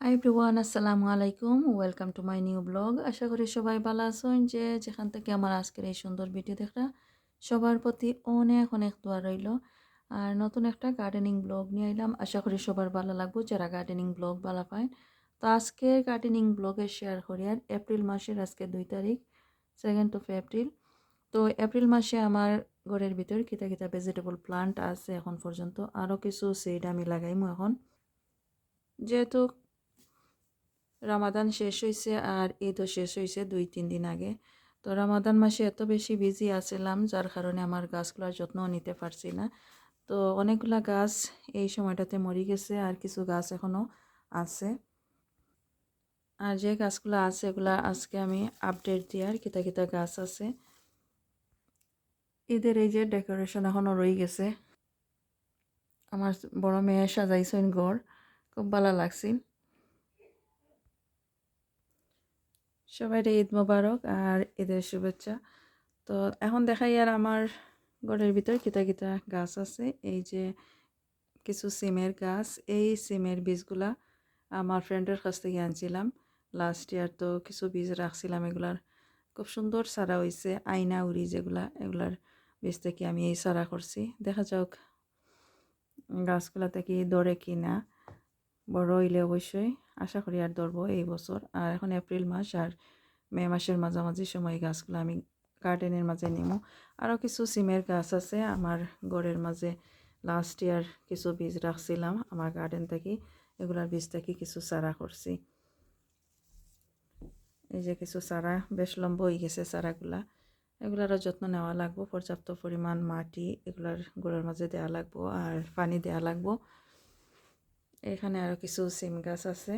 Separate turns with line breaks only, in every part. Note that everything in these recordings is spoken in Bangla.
হাই এভরিওয়ান আসসালামু আলাইকুম welcome to my new blog আশা করি সবাই ভালো আছেন। যে যেখান থেকে আমার আজকের এই সুন্দর ভিডিও দেখা সবার প্রতি অনেক অনেক দোয়া রইল। আর নতুন একটা গার্ডেনিং ব্লগ নিয়ে এলাম। আশা করি সবার ভালো লাগবো, যারা গার্ডেনিং ব্লগ ভালো পায়। তো আজকের গার্ডেনিং ব্লগে শেয়ার করি আর এপ্রিল মাসের আজকে দুই তারিখ সেকেন্ড অফ এপ্রিল তো এপ্রিল মাসে আমার ঘরের ভিতর কিতা কিতা ভেজিটেবল প্লান্ট আছে এখন পর্যন্ত। আরও কিছু সিড আমি লাগাইমু এখন। যেহেতু রামাদান শেষ হয়েছে আর ঈদও শেষ হয়েছে দুই, তিন দিন আগে। তো রামাদান মাসে এত বেশি বিজি আছিলাম, যার কারণে আমার গাছগুলোর যত্ন নিতে পারছি না। তো অনেকগুলা গাছ এই সময়টাতে মরি গেছে আর কিছু গাছ এখনও আছে। আর যে গাছগুলো আছে, এগুলা আজকে আমি আপডেট দিই আর কিতা কিতা গাছ আছে। ঈদের এই যে ডেকোরেশন এখনও রয়ে গেছে। আমার বড় মেয়ে সাজাইছেন গড় খুব ভালো লাগছিল সবাই ঈদ মোবারক আর ঈদের শুভেচ্ছা। তো এখন দেখাই আর আমার ঘরের ভিতর কিতা কিতা গাছ আছে। এই যে কিছু সিমের গাছ, এই সিমের বীজগুলা আমার ফ্রেন্ডের কাছ থেকে আনছিলাম। লাস্ট ইয়ার তো কিছু বীজ রাখছিলাম এগুলার। খুব সুন্দর সারা হয়েছে আয়না উড়ি যেগুলা, এগুলার বীজ থেকে আমি এই সারা করছি। দেখা যাক গাছগুলা থেকে দরে কি না বড় হইলে অবশ্যই আশা করি আর ধরবো এই বছর। আর এখন এপ্রিল মাস আর মে মাসের মাঝামাঝি সময় গাছগুলো আমি গার্ডেনের মাঝে নিমো। আরও কিছু সিমের গাছ আছে, আমার ঘরের মাঝে লাস্ট ইয়ার কিছু বীজ রাখছিলাম, আমার গার্ডেন থেকে এগুলার বীজ থেকে কিছু চারা করছি। এই যে কিছু চারা, বেশ লম্ব হয়ে গেছে চারাগুলা। এগুলারও যত্ন নেওয়া লাগবো, পর্যাপ্ত পরিমাণ মাটি এগুলার গোড়ার মাঝে দেওয়া লাগবো আর পানি দেওয়া লাগবো। এখানে আরও কিছু সিম গাছ আছে।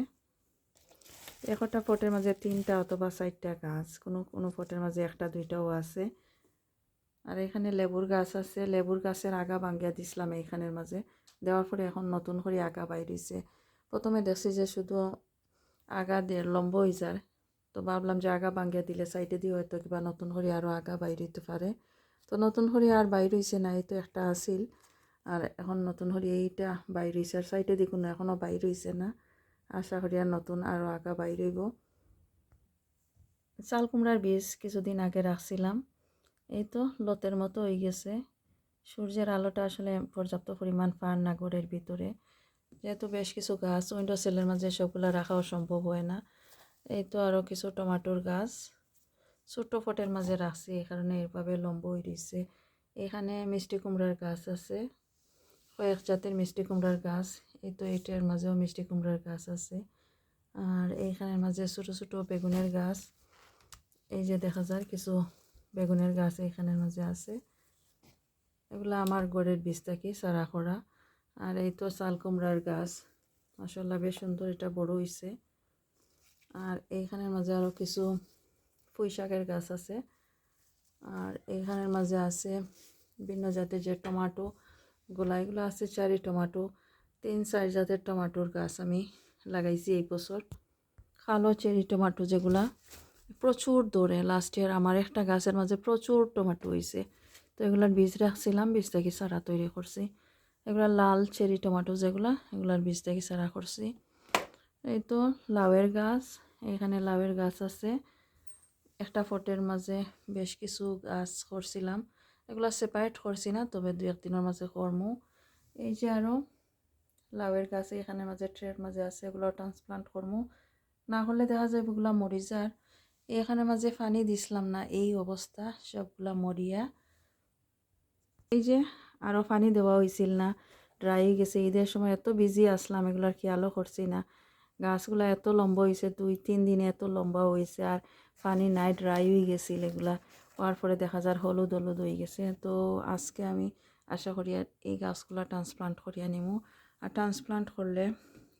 একটা ফটের মাঝে তিনটা অথবা চারটা গাছ, কোনো কোনো ফটের মাঝে একটা, দুইটাও আছে। আর এখানে লেবুর গাছ আছে। লেবুর গাছের আগা ভাঙ্গিয়া দিছিলাম এইখানের মাঝে। দেওয়ার পরে এখন নতুন করে আগা বাইরেছে প্রথমে দেখছি যে শুধু আগা দিয়ে লম্ব হয়ে যায়। তো ভাবলাম যে আগা ভাঙ্গিয়া দিলে সাইডে দিয়ে হয়তো কিবা নতুন করে আরও আগা বাইরে হইতে পারে। তো নতুন করে আর বাইর হয়েছে না, এই তো একটা আসিল আর এখন নতুন হরি এইটা বাইর হয়েছে আর সাইডে দেখুন এখনও বাইর হয়েছে না। আশা করি আর নতুন আরও আগা বাইর হইব চাল কুমড়ার বীজ কিছুদিন আগে রাখছিলাম। এই তো লতের মতো হয়ে গেছে। সূর্যের আলোটা আসলে পর্যাপ্ত পরিমাণ পান না ঘরের ভিতরে। যেহেতু বেশ কিছু গাছ উইন্ডো সেলের মাঝে সবগুলো রাখাও সম্ভব হয় না। এই তো আরও কিছু টমাটোর গাছ ছোট্ট ফটের মাঝে রাখছি। এই কারণে এভাবে লম্ব হয়ে রয়েছে এখানে মিষ্টি কুমড়ার গাছ আছে। কয়েক জাতের মিষ্টি কুমড়ার গাছ, এই তো এটার মাঝেও মিষ্টি কুমড়ার গাছ আছে। আর এইখানের মাঝে ছোটো ছোটো বেগুনের গাছ, এই যে দেখা যায় কিছু বেগুনের গাছ এইখানের মাঝে আছে। এগুলো আমার গড়ের বীজ থেকে সারা করা। আর এই তো চাল কুমড়ার গাছ মাসাল্লাহ বেশ সুন্দর এটা বড় হয়েছে আর এইখানের মাঝে আরও কিছু পুঁই শাকের গাছ আছে। আর এইখানের মাঝে আছে বিভিন্ন জাতের যে টমাটো গোলা এগুলো আছে চারি টমাটো, তিন চার জাতের টমাটোর গাছ আমি লাগাইছি এই বছর। কালো চেরি টমাটো যেগুলা, প্রচুর দৌড়ে। লাস্ট ইয়ার আমার একটা গাছের মাঝে প্রচুর টমাটো হয়েছে তো এগুলার বীজ রাখছিলাম, বীজ থেকে চারা তৈরি করছি। এগুলো লাল চেরি টমাটো যেগুলা, এগুলার বীজ থেকে চারা করছি। এই তো লাউয়ের গাছ, এখানে লাউয়ের গাছ আছে। একটা ফটের মাঝে বেশ কিছু গাছ করছিলাম। এগুলো সেপারেট করছি না, তবে দু একদিনের মাঝে কর্ম। এই যে আরও লাউয়ের গাছ এখানের মাঝে, ট্রের মাঝে আছে, এগুলো ট্রান্সপ্লান্ট করব না হলে দেখা যায় এগুলো মরি যার। এখানের মাঝে পানি দিছিলাম না, এই অবস্থা, সবগুলা মরিয়া। এই যে আরও পানি দেওয়া হয়েছিল না ড্রাই গেছে। ঈদের সময় এত বিজি আসলাম, এগুলার খেয়ালও করছি না। গাছগুলো এত লম্বা হয়েছে দুই তিন দিনে এত লম্বা হয়েছে আর পানি নাই ড্রাই হয়ে গেছিল এগুলা। হওয়ার পরে দেখা যায় হলুদ হলুদ হয়ে গেছে। তো আজকে আমি আশা করি এই গাছগুলো ট্রান্সপ্লান্ট করিয়া নিমু। আর ট্রান্সপ্লান্ট করলে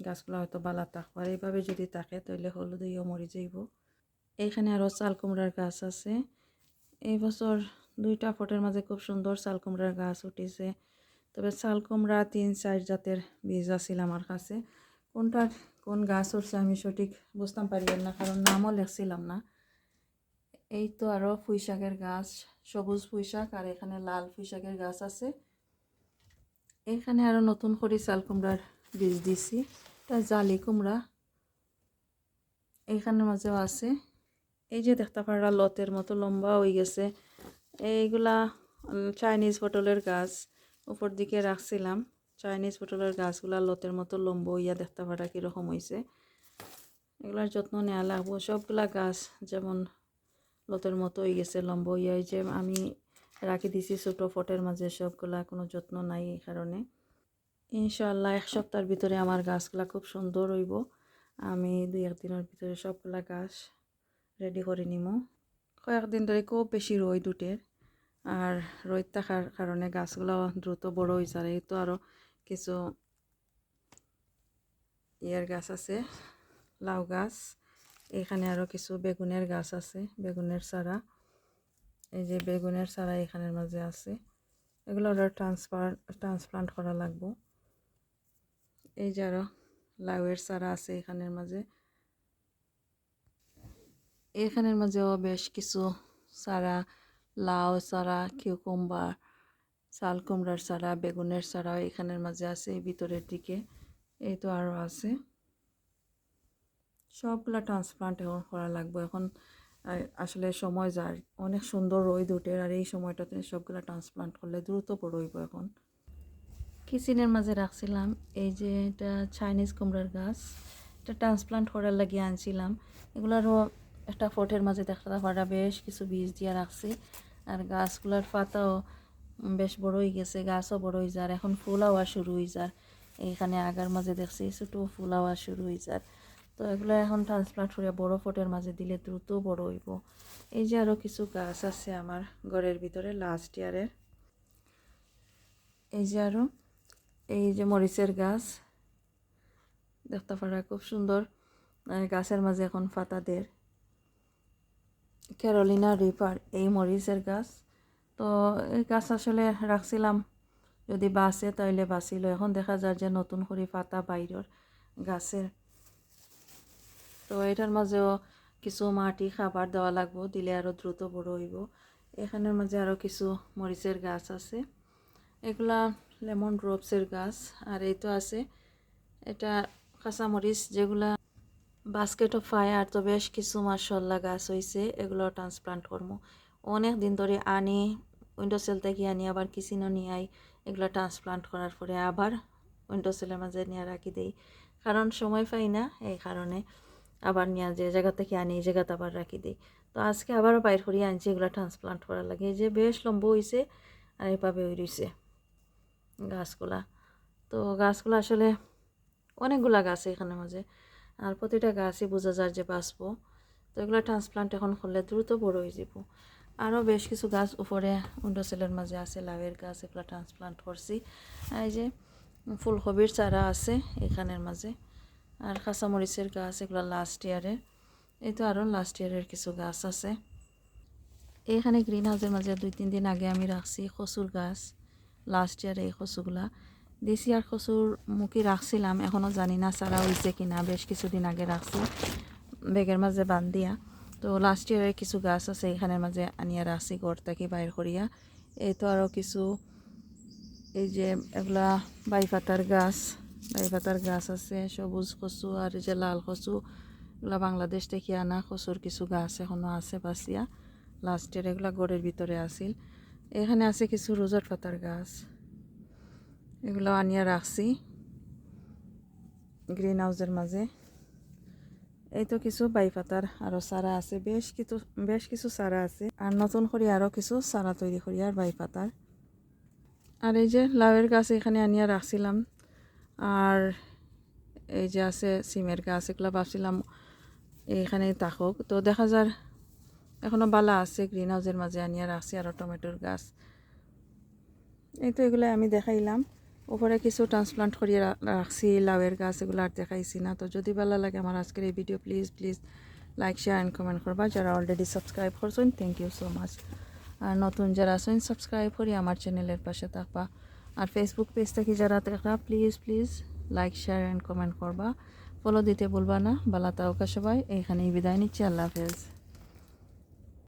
গাছগুলো হয়তো বালা থাকব আর এইভাবে যদি থাকে তাহলে হলুদ হইও মরি যাইব। এইখানে আরও চাল কুমড়ার গাছ আছে। এই বছর দুইটা ফটের মাঝে খুব সুন্দর চাল কুমড়ার গাছ উঠেছে। তবে চাল কুমড়া তিন, চার জাতের বীজ আছিল আমার কাছে। কোনটার কোন গাছ উঠছে আমি সঠিক বুঝতাম পারিলাম না, কারণ নামও লেখছিলাম না। এই তো আরও পুঁই শাকের গাছ, সবুজ পুঁই শাক আর এখানে লাল পুঁই শাকের গাছ আছে। এখানে আরও নতুন করে চাল কুমড়ার বীজ দিছি এটা জালি কুমড়া এইখানের মাঝেও আছে। এই যে দেখতে পারা লতের মতো লম্বা হয়ে গেছে। এইগুলা চাইনিজ পটলের গাছ উপর দিকে রাখছিলাম। চাইনিজ পটলের গাছগুলা লতের মতো লম্বা হইয়া দেখতে পারা কীরকম হয়েছে এগুলার যত্ন নেওয়া লাগবো। সবগুলা গাছ যেমন লতের মতো হয়ে গেছে, লম্বা হইয়া যে আমি রাখি দিছি ছোটো ফটের মাঝে, সবগুলা কোনো যত্ন নাই এই কারণে। ইনশাল্লাহ এক সপ্তাহের ভিতরে আমার গাছগুলা খুব সুন্দর হইব। আমি দুই একদিনের ভিতরে সবগুলা গাছ রেডি করে নিব কয়েকদিন ধরে খুব বেশি রোদ উঠে আর রোদ থাকার কারণে গাছগুলো দ্রুত বড় হয়ে যায় এই তো আরও কিছু ইয়ের গাছ আছে, লাউ গাছ। এখানে আরও কিছু বেগুনের গাছ আছে, বেগুনের চারা। এই যে বেগুনের চারা এখানের মাঝে আছে। এগুলো আরও ট্রান্সফার ট্রান্সপ্লান্ট করা লাগবো। এই যে আরও লাউয়ের চারা আছে এখানের মাঝে। এখানের মাঝেও বেশ কিছু চারা, লাউ চারা, কিউকুম্বার, চাল কুমড়ার চারা, বেগুনের চারা এখানের মাঝে আছে ভিতরের দিকে। এই তো আরও আছে। সবগুলা ট্রান্সপ্লান্ট এখন করা লাগবে। এখন আসলে সময় যায়। অনেক সুন্দর রোদ উঠে আর এই সময়টাতে সবগুলা ট্রান্সপ্লান্ট করলে দ্রুত হইব এখন। কিচেনের মাঝে রাখছিলাম, এই যে এটা চাইনিজ কুমড়ার গাছ, এটা ট্রান্সপ্লান্ট করার লাগিয়ে আনছিলাম। এগুলারও একটা ফোটের মাঝে দেখা পারা বেশ কিছু বীজ দিয়ে রাখছি। আর গাছগুলার পাতাও বেশ বড় হয়ে গেছে, গাছও বড় হয়ে যার। এখন ফুল হওয়া শুরু হয়ে যার। এখানে আগার মাঝে দেখছি ছোটো ফুল হওয়া শুরু হয়ে যার। তো এগুলো এখন ট্রান্সপ্লান্ট করে বড় ফটের মাঝে দিলে দ্রুত বড় হইব। এই যে আরও কিছু গাছ আছে আমার ঘরের ভিতরে লাস্ট ইয়ারের এই যে আরও এই যে মরিচের গাছ। দেখতে পারা খুব সুন্দর গাছের মাঝে এখন পাতা দের ক্যারোলিনা রিপার এই মরিচের গাছ। তো এই গাছ আসলে রাখছিলাম, যদি বাঁচে তাইলে বাঁচিল। এখন দেখা যায় যে নতুন করে ফাতা বাইরের গাছের তো এটার মাঝেও কিছু মাটি খাবার দেওয়া লাগবো, দিলে আরও দ্রুত বড় হইব। এখানের মাঝে আরও কিছু মরিচের গাছ আছে। এগুলা লেমন ড্রপসের গাছ, আর এই তো আছে এটা কাঁচামরিচ যেগুলা বাস্কেট অফ ফায়ার তো বেশ কিছু মাসাল্লা গাছ হয়েছে এগুলো ট্রান্সপ্লান্ট করব। অনেক দিন ধরে আনি উইন্ডো সেল থেকে আনি, আবার কিচিনও নিয়ে আই, এগুলো ট্রান্সপ্লান্ট করার পরে আবার উইন্ডো সেলের মাঝে নিয়ে রাখি দেই। কারণ সময় পাই না এই কারণে। আবার নিয়ে যে জায়গা থেকে আনি, এই জায়গাতে আবার রাখি দিই। তো আজকে আবারও বাইর করিয়ে আনছি, এগুলো ট্রান্সপ্লান্ট করার লাগে। যে বেশ লম্বা হয়েছে আর এভাবে রয়েছে গাছগুলা। তো গাছগুলো আসলে অনেকগুলা গাছ এখানের মাঝে, আর প্রতিটা গাছই বোঝা যায় যে বাঁচবো। তো এগুলো ট্রান্সপ্লান্ট এখন করলে দ্রুত বড় হয়ে যাব আরও বেশ কিছু গাছ উপরে উইন্ডো সেলের মাঝে আছে, লাউয়ের গাছ এগুলো ট্রান্সপ্লান্ট করছি। এই যে ফুলকপির চারা আছে এখানের মাঝে। আর কাঁচামরিচের গাছ, এগুলো লাস্ট ইয়ারের এই তো আরও লাস্ট ইয়ারের কিছু গাছ আছে। এখানে গ্রিন হাউসের মাঝে দুই তিন দিন আগে আমি রাখছি কচুর গাছ লাস্ট ইয়ার এই কচুগুলা। দেশি আর কচুর মুখে রাখছিলাম এখনও জানি না চারা হয়েছে কিনা, বেশ কিছুদিন আগে রাখছি, বেগের মাঝে বান দিয়া তো লাস্ট ইয়ারের কিছু গাছ আছে, এখানের মাঝে আনিয়া রাখছি ঘর থেকে বাইর করিয়া। এই তো আরও কিছু, এই যে এগুলা বাইপাতার গাছ বাইপাতার গাছ আছে, সবুজ কচু আর এই যে লাল কচু, এগুলা বাংলাদেশ থেকে আনা কচুর কিছু গাছ এখনও আছে বাসিয়া লাস্ট ইয়ার এগুলা গড়ের ভিতরে আছিল। এখানে আছে কিছু রোজর পাতার গাছ। এগুলো আনিয়া রাখছি গ্রিন হাউসের মাঝে। এই তো কিছু বাই পাতার আরও চারা আছে, বেশ কিছু বেশ কিছু চারা আছে। আর নতুন করে আরও কিছু চারা তৈরি করি আর বাই পাতার আর এই যে লাউয়ের গাছ এখানে আনিয়া রাখছিলাম। আর এই যে আছে সিমের গাছ, এগুলো ভাবছিলাম এইখানে থাকুক। তো দেখা যার এখনও বালা আছে গ্রিন হাউসের মাঝে আনিয়া রাখছি আরও টমেটোর গাছ। এই তো এগুলো আমি দেখাইলাম। উপরে কিছু ট্রান্সপ্লান্ট করিয়ে রাখছি, লাউয়ের গাছ এগুলো আর দেখাইছি না। তো যদি ভালো লাগে আমার আজকের এই video please please like share and comment করবা। যারা অলরেডি সাবস্ক্রাইব করছেন থ্যাংক ইউ সো মাচ আর নতুন যারা আছেন সাবস্ক্রাইব করি আমার চ্যানেলের পাশে থাকবা। আর ফেসবুক পেজ থেকে যারা দেখা please please like share and comment করবা। ফলো দিতে বলবা না। বালা তাওকা সবাই। এখানেই বিদায় নিচ্ছি। আল্লাহ হাফেজ।